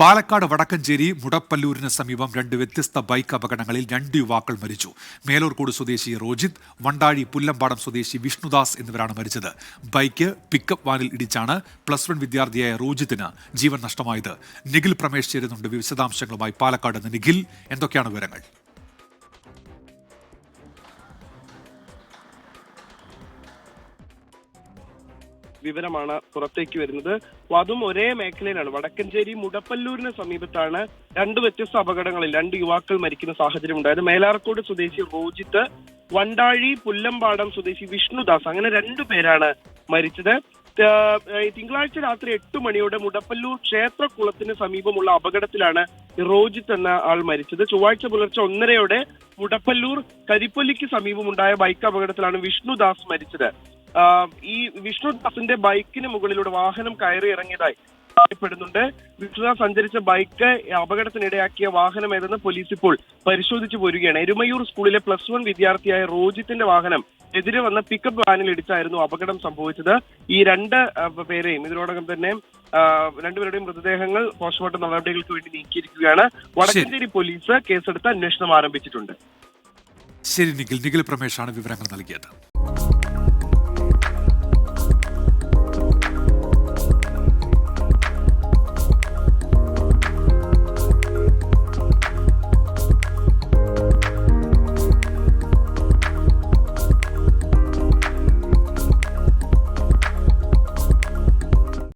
പാലക്കാട് വടക്കഞ്ചേരി മുടപ്പല്ലൂരിന് സമീപം രണ്ട് വ്യത്യസ്ത ബൈക്ക് അപകടങ്ങളിൽ രണ്ട് യുവാക്കൾ മരിച്ചു. മേലൂർക്കോട് സ്വദേശി റോജിത് വണ്ടാഴി പുല്ലമ്പാടം സ്വദേശി വിഷ്ണുദാസ് എന്നിവരാണ് മരിച്ചത്. ബൈക്ക് പിക്കപ്പ് വാനിൽ ഇടിച്ചാണ് പ്ലസ് വൺ വിദ്യാർത്ഥിയായ റോജിത്തിന് ജീവൻ നഷ്ടമായത്. നിഖിൽ പ്രമേശ് ചേരുന്നുണ്ട് വിശദാംശങ്ങളുമായി പാലക്കാട് നിന്ന് നിഖിൽ. എന്തൊക്കെയാണ് വിവരങ്ങൾ? വിവരമാണ് പുറത്തേക്ക് വരുന്നത്. അതും ഒരേ മേഖലയിലാണ്. വടക്കഞ്ചേരി മുടപ്പല്ലൂരിന് സമീപത്താണ് രണ്ട് വ്യത്യസ്ത അപകടങ്ങളിൽ രണ്ട് യുവാക്കൾ മരിക്കുന്ന സാഹചര്യം ഉണ്ടായത്. മേലാർക്കോട് സ്വദേശി റോജിത്ത് വണ്ടാഴി പുല്ലമ്പാടം സ്വദേശി വിഷ്ണുദാസ് അങ്ങനെ രണ്ടു പേരാണ് മരിച്ചത്. തിങ്കളാഴ്ച രാത്രി എട്ട് മണിയോടെ മുടപ്പല്ലൂർ ക്ഷേത്രക്കുളത്തിന് സമീപമുള്ള അപകടത്തിലാണ് റോജിത്ത് എന്ന ആൾ മരിച്ചത്. ചൊവ്വാഴ്ച പുലർച്ചെ ഒന്നരയോടെ മുടപ്പല്ലൂർ കരിപ്പൊല്ലിക്ക് സമീപമുണ്ടായ ബൈക്ക് അപകടത്തിലാണ് വിഷ്ണുദാസ് മരിച്ചത്. ഈ വിഷ്ണുദാസിന്റെ ബൈക്കിന് മുകളിലൂടെ വാഹനം കയറി ഇറങ്ങിയതായി പ്പെടുന്നുണ്ട് വിഷ്ണുദാസ് സഞ്ചരിച്ച ബൈക്ക് അപകടത്തിനിടയാക്കിയ വാഹനം ഏതെന്ന് പോലീസ് ഇപ്പോൾ പരിശോധിച്ചു പോരുകയാണ്. എരുമയൂർ സ്കൂളിലെ പ്ലസ് വൺ വിദ്യാർത്ഥിയായ റോജിത്തിന്റെ വാഹനം എതിരെ വന്ന പിക്കപ്പ് വാനിൽ ഇടിച്ചായിരുന്നു അപകടം സംഭവിച്ചത്. ഈ രണ്ട് പേരെയും ഇതിനോടകം തന്നെ രണ്ടുപേരുടെയും മൃതദേഹങ്ങൾ പോസ്റ്റ്മോർട്ടം നടപടികൾക്ക് വേണ്ടി നീക്കിയിരിക്കുകയാണ്. വടക്കഞ്ചേരി പോലീസ് കേസെടുത്ത് അന്വേഷണം ആരംഭിച്ചിട്ടുണ്ട്. ശരി നിഖിൽ. നിഖിൽ പ്രമേഷാണ് വിവരങ്ങൾ നൽകിയത്.